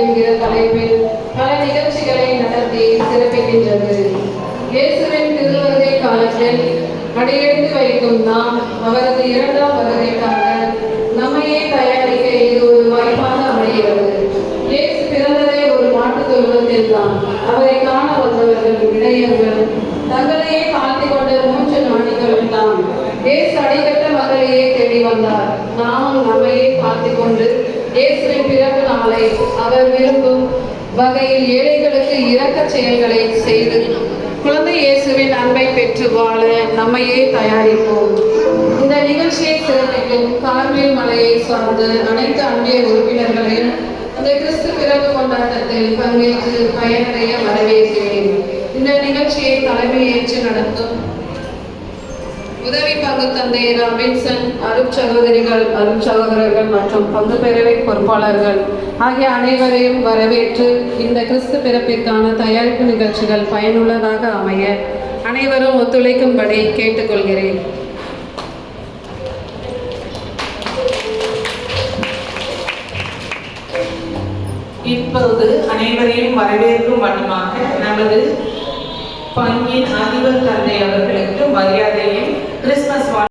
என்கிற தலைப்பில் பல நிகழ்ச்சிகளை நடத்தி சிறப்பிக்கின்றது. இயேசுவின் திருவருகை காலத்தில் அடியெடுத்து வைக்கும் நாம் அவரது இரண்டாம் வருகைக்காக நம்மையே தயாரிக்க இது ஒரு வாய்ப்பாக அமைகிறது. இயேசு பிறந்ததை ஒரு மாட்டு தொழுவத்தில் தான் அவரை காண வந்தவர்கள் இடையர்கள் தங்களையே காத்திக் கொண்ட மூன்று நாணிகளும் தான் இயேசு அடிக்கட்ட மகளையே தேடி வந்தார். நாமும் நம்மையே காத்திக் கொண்டு இயேசுவின் பிற நாளை அவர் விரும்பும் வகையில் ஏழைகளுக்கு இரக்க செயல்களை செய்து குழந்தை இயேசுவின் அன்பை பெற்று வாழ நம்மையே தயாரிப்போம். இந்த நிகழ்ச்சியை சிறப்பிக்கும் கார்மேல் மலையை சார்ந்த அனைத்து அன்பிய உறுப்பினர்களையும் இந்த கிறிஸ்து பிறகு கொண்டாட்டத்தில் பங்கேற்று பயனடைய வரவேற்கிறேன். இந்த நிகழ்ச்சியை தலைமையேற்று நடத்தும் உதவி பங்கு தந்தை ராபின்சன் சகோதரிகள் அருண் சகோதரர்கள் மற்றும் பங்கு பேரவை பொறுப்பாளர்கள். ஆகிய அனைவரையும் வரவேற்று இந்த கிறிஸ்து பிறப்பிற்கான தயாரிப்பு நிகழ்ச்சிகள் பயனுள்ளதாக அமைய அனைவரும் ஒத்துழைக்கும்படி கேட்டுக்கொள்கிறேன். இப்போது அனைவரையும் வரவேற்கும் வண்ணமாக நமது பங்கின் அதிபர் தந்தை அவர்களுக்கு மரியாதையும் கிறிஸ்துமஸ் வாழ்த்து